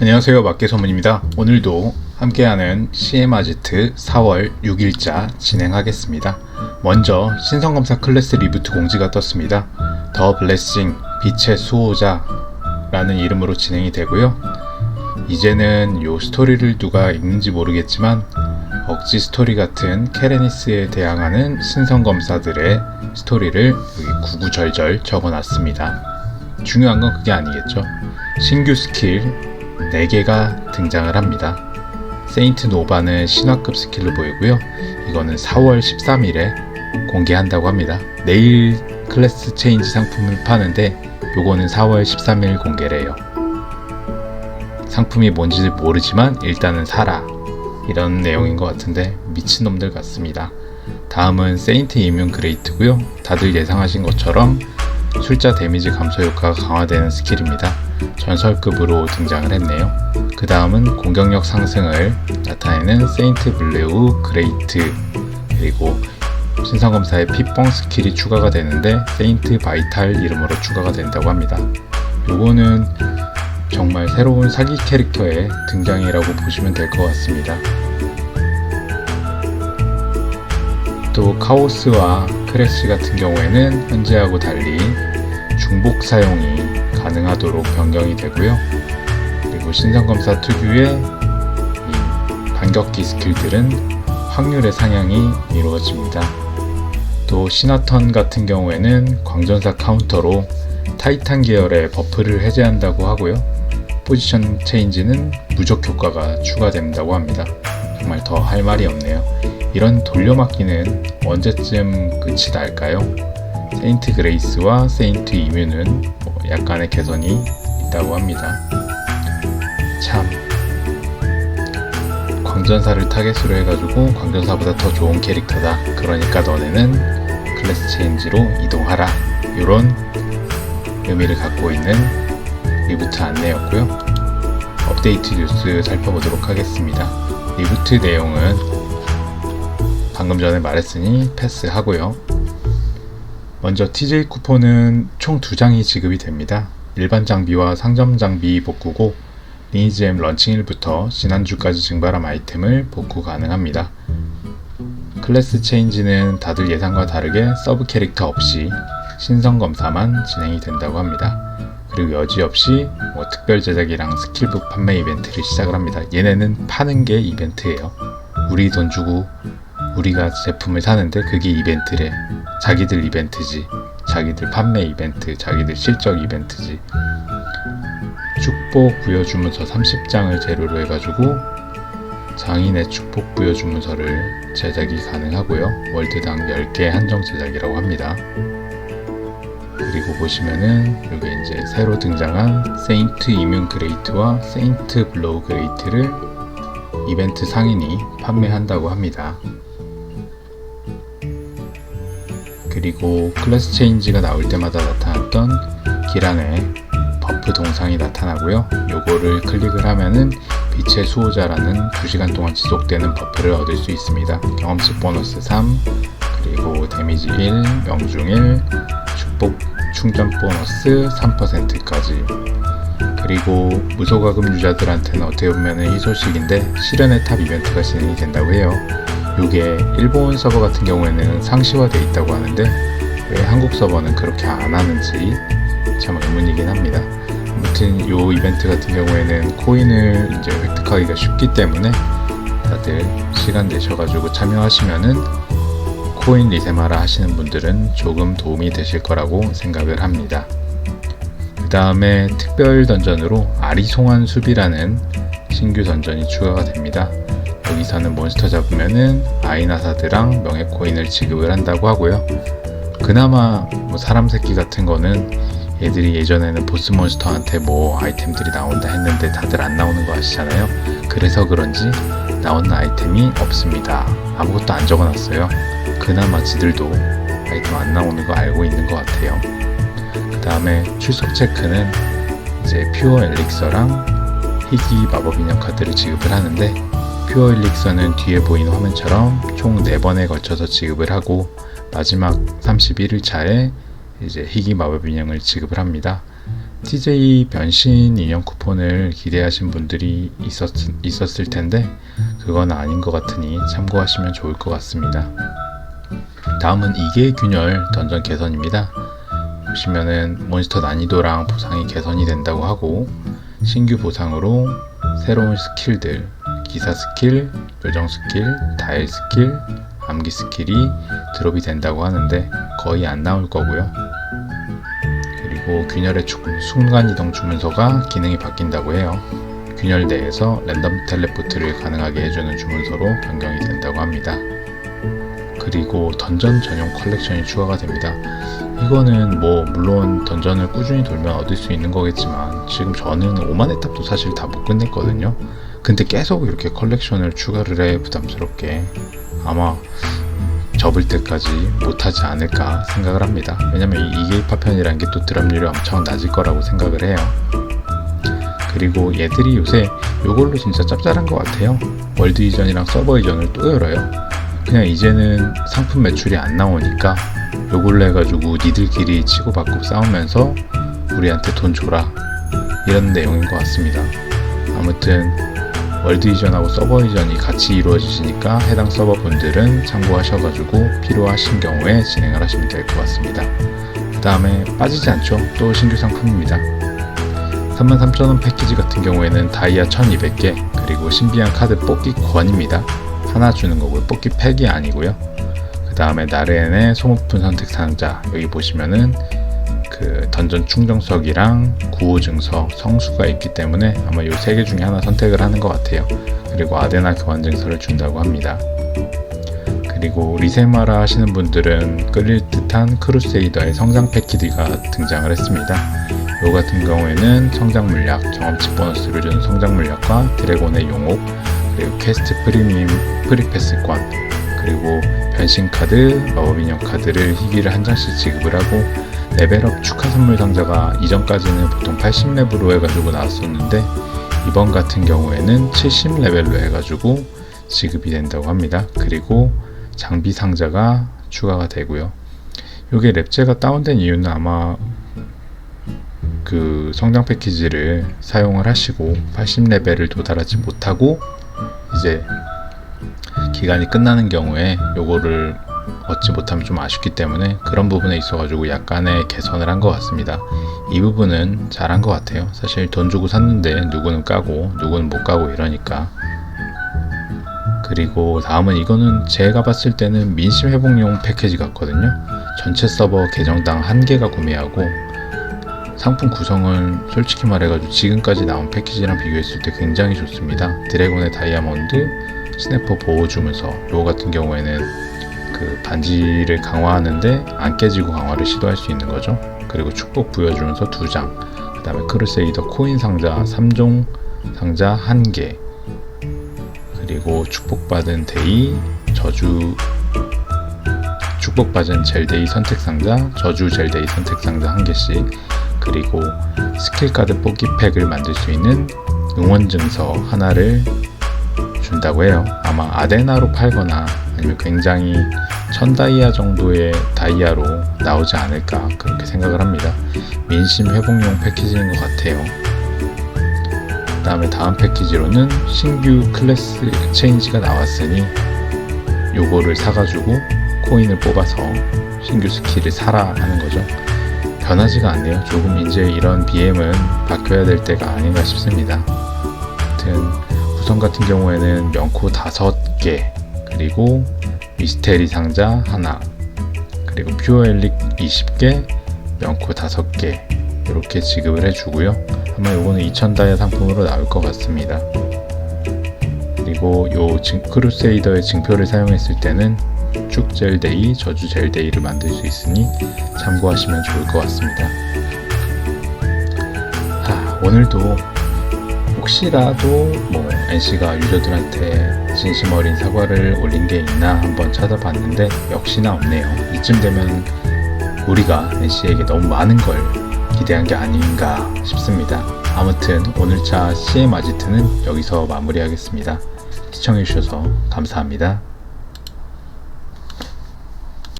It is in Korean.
안녕하세요. 마케소문입니다. 오늘도 함께하는 CM아지트 4월 6일자 진행하겠습니다. 먼저 신성검사 클래스 리부트 공지가 떴습니다. 더 블레싱 빛의 수호자 라는 이름으로 진행이 되고요. 이제는 요 스토리를 누가 읽는지 모르겠지만 억지 스토리 같은 케레니스에 대항하는 신성검사들의 스토리를 여기 구구절절 적어놨습니다. 중요한 건 그게 아니겠죠? 신규 스킬 4개가 등장을 합니다. 세인트 노바는 신화급 스킬로 보이고요. 이거는 4월 13일에 공개한다고 합니다. 내일 클래스 체인지 상품을 파는데 요거는 4월 13일 공개래요. 상품이 뭔지 모르지만 일단은 사라. 이런 내용인 것 같은데 미친놈들 같습니다. 다음은 세인트 이뮨 그레이트고요. 다들 예상하신 것처럼 술자 데미지 감소 효과가 강화되는 스킬입니다. 전설급으로 등장을 했네요. 그 다음은 공격력 상승을 나타내는 세인트 블레우 그레이트 그리고 신성검사의 피뻥 스킬이 추가가 되는데 세인트 바이탈 이름으로 추가가 된다고 합니다. 요거는 정말 새로운 사기 캐릭터의 등장이라고 보시면 될 것 같습니다. 또 카오스와 크래시 같은 경우에는 현재하고 달리 중복 사용이 가능하도록 변경이 되고요. 그리고 신성검사 특유의 이 반격기 스킬들은 확률의 상향이 이루어집니다. 또 시나턴 같은 경우에는 광전사 카운터로 타이탄 계열의 버프를 해제한다고 하고요. 포지션 체인지는 무적 효과가 추가된다고 합니다. 정말 더 할 말이 없네요. 이런 돌려막기는 언제쯤 끝이 날까요? 세인트 그레이스와 세인트 이뮤는 뭐 약간의 개선이 있다고 합니다. 참 광전사를 타겟으로 해가지고 광전사보다 더 좋은 캐릭터다. 그러니까 너네는 클래스 체인지로 이동하라. 이런 의미를 갖고 있는 리부트 안내였고요. 업데이트 뉴스 살펴보도록 하겠습니다. 리부트 내용은 방금 전에 말했으니 패스하고요. 먼저 TJ 쿠폰은 총 2장이 지급이 됩니다. 일반 장비와 상점 장비 복구고 리니지엠 런칭일부터 지난주까지 증발한 아이템을 복구 가능합니다. 클래스 체인지는 다들 예상과 다르게 서브 캐릭터 없이 신성 검사만 진행이 된다고 합니다. 그리고 여지없이 뭐 특별 제작이랑 스킬북 판매 이벤트를 시작을 합니다. 얘네는 파는 게 이벤트예요. 우리 돈 주고 우리가 제품을 사는데 그게 이벤트래. 자기들 이벤트지. 자기들 판매 이벤트, 자기들 실적 이벤트지. 축복 부여 주문서 30장을 재료로 해가지고 장인의 축복 부여 주문서를 제작이 가능하고요. 월드당 10개 한정 제작이라고 합니다. 그리고 보시면은 여기 이제 새로 등장한 세인트 이뮨 그레이트와 세인트 블로우 그레이트를 이벤트 상인이 판매한다고 합니다. 그리고 클래스 체인지가 나올 때마다 나타났던 기란의 버프 동상이 나타나고요. 요거를 클릭을 하면은 빛의 수호자라는 2시간 동안 지속되는 버프를 얻을 수 있습니다. 경험치 보너스 3, 그리고 데미지 1, 명중 1, 축복 충전 보너스 3%까지 그리고 무소가금 유저들한테는 어떻게 보면 희소식인데 실현의 탑 이벤트가 진행이 된다고 해요. 요게 일본 서버 같은 경우에는 상시화되어 있다고 하는데 왜 한국 서버는 그렇게 안 하는지 참 의문이긴 합니다. 아무튼 요 이벤트 같은 경우에는 코인을 이제 획득하기가 쉽기 때문에 다들 시간 내셔가지고 참여하시면은 코인 리세마라 하시는 분들은 조금 도움이 되실 거라고 생각을 합니다. 그 다음에 특별 던전으로 아리송한 숲이라는 신규 던전이 추가가 됩니다. 여기서는 몬스터 잡으면은 아이나사드랑 명예 코인을 지급을 한다고 하고요. 그나마 뭐 사람 새끼 같은 거는 얘들이 예전에는 보스 몬스터한테 뭐 아이템들이 나온다 했는데 다들 안 나오는 거 아시잖아요. 그래서 그런지 나오는 아이템이 없습니다. 아무것도 안 적어놨어요. 그나마 지들도 아이템 안 나오는 거 알고 있는 것 같아요. 그 다음에 출석 체크는 이제 퓨어 엘릭서랑 희귀 마법 인형 카드를 지급을 하는데 퓨어 엘릭서는 뒤에 보이는 화면처럼 총 4번에 걸쳐서 지급을 하고 마지막 31일차에 이제 희귀 마법 인형을 지급을 합니다. TJ 변신 인형 쿠폰을 기대하신 분들이 있었, 있었을 텐데 그건 아닌 것 같으니 참고하시면 좋을 것 같습니다. 다음은 이계 균열 던전 개선입니다. 보시면은 몬스터 난이도랑 보상이 개선이 된다고 하고 신규 보상으로 새로운 스킬들 기사 스킬, 요정 스킬, 다일 스킬, 암기 스킬이 드롭이 된다고 하는데 거의 안 나올 거고요. 그리고 균열의 축- 순간이동 주문서가 기능이 바뀐다고 해요. 균열 내에서 랜덤 텔레포트를 가능하게 해주는 주문서로 변경이 된다고 합니다. 그리고 던전 전용 컬렉션이 추가가 됩니다. 이거는 뭐 물론 던전을 꾸준히 돌면 얻을 수 있는 거겠지만 지금 저는 5만 에탑도 사실 다 못 끝냈거든요. 근데 계속 이렇게 컬렉션을 추가를 해 부담스럽게 아마 접을 때까지 못하지 않을까 생각을 합니다. 왜냐면 이 이게 파편이라는 게 또 드랍률이 엄청 낮을 거라고 생각을 해요. 그리고 얘들이 요새 요걸로 진짜 짭짤한 것 같아요. 월드 이전이랑 서버 이전을 또 열어요. 그냥 이제는 상품 매출이 안 나오니까 요걸로 해가지고 니들끼리 치고받고 싸우면서 우리한테 돈 줘라 이런 내용인 것 같습니다. 아무튼 월드 이전하고 서버 이전이 같이 이루어지시니까 해당 서버 분들은 참고하셔가지고 필요하신 경우에 진행을 하시면 될 것 같습니다. 그 다음에 빠지지 않죠. 또 신규 상품입니다. 33,000원 패키지 같은 경우에는 다이아 1200개 그리고 신비한 카드 뽑기 권입니다. 하나 주는 거고요. 뽑기 팩이 아니고요. 그 다음에 나르엔의 소모품 선택 상자 여기 보시면은 그 던전 충정석이랑 구호 증서 성수가 있기 때문에 아마 이 세 개 중에 하나 선택을 하는 것 같아요. 그리고 아데나 교환 증서를 준다고 합니다. 그리고 리세마라 하시는 분들은 끌릴 듯한 크루세이더의 성장 패키지가 등장을 했습니다. 요 같은 경우에는 성장 물약, 경험치 보너스를 주는 성장 물약과 드래곤의 용옥, 그리고 퀘스트 프리미엄 프리패스권, 그리고 변신 카드, 마법 인형 카드를 희귀를 한 장씩 지급을 하고 레벨업 축하 선물 상자가 이전까지는 보통 80레벨로 해가지고 나왔었는데 이번 같은 경우에는 70레벨로 해가지고 지급이 된다고 합니다. 그리고 장비 상자가 추가가 되고요. 이게 랩제가 다운된 이유는 아마 그 성장 패키지를 사용을 하시고 80레벨을 도달하지 못하고 이제 기간이 끝나는 경우에 요거를 얻지 못하면 좀 아쉽기 때문에 그런 부분에 있어가지고 약간의 개선을 한 것 같습니다. 이 부분은 잘한 것 같아요. 사실 돈 주고 샀는데 누구는 까고 누구는 못 까고 이러니까. 그리고 다음은 이거는 제가 봤을 때는 민심 회복용 패키지 같거든요. 전체 서버 계정당 한 개가 구매하고 상품 구성은 솔직히 말해가지고 지금까지 나온 패키지랑 비교했을 때 굉장히 좋습니다. 드래곤의 다이아몬드, 스냅퍼 보호 주문서, 요 같은 경우에는 그 반지를 강화하는데 안 깨지고 강화를 시도할 수 있는 거죠. 그리고 축복 부여 주문서 두 장, 그 다음에 크루세이더 코인 상자 3종 상자 1개, 그리고 축복받은 데이 저주 축복받은 젤데이 선택 상자, 저주 젤데이 선택 상자 한 개씩, 그리고 스킬 카드 뽑기 팩을 만들 수 있는 응원 증서 하나를 준다고 해요. 아마 아데나로 팔거나 아니면 굉장히 천 다이아 정도의 다이아로 나오지 않을까 그렇게 생각을 합니다. 민심 회복용 패키지인 것 같아요. 그 다음에 다음 패키지로는 신규 클래스 체인지가 나왔으니 요거를 사가지고 코인을 뽑아서 신규 스킬을 사라 하는 거죠. 변하지가 않네요. 조금 이제 이런 BM은 바뀌어야 될 때가 아닌가 싶습니다. 아무튼 구성 같은 경우에는 명코 5개 그리고 미스테리 상자 하나 그리고 퓨어 엘릭 20개 명코 5개 이렇게 지급을 해주고요. 아마 요거는 2000다이아 상품으로 나올 것 같습니다. 그리고 요 징- 크루세이더의 증표를 사용했을 때는 축젤데이, 저주 젤데이를 만들 수 있으니 참고하시면 좋을 것 같습니다. 아, 오늘도 혹시라도 뭐 NC가 유저들한테 진심 어린 사과를 올린 게 있나 한번 찾아봤는데 역시나 없네요. 이쯤 되면 우리가 NC에게 너무 많은 걸 기대한 게 아닌가 싶습니다. 아무튼 오늘차 CM 아지트는 여기서 마무리하겠습니다. 시청해주셔서 감사합니다.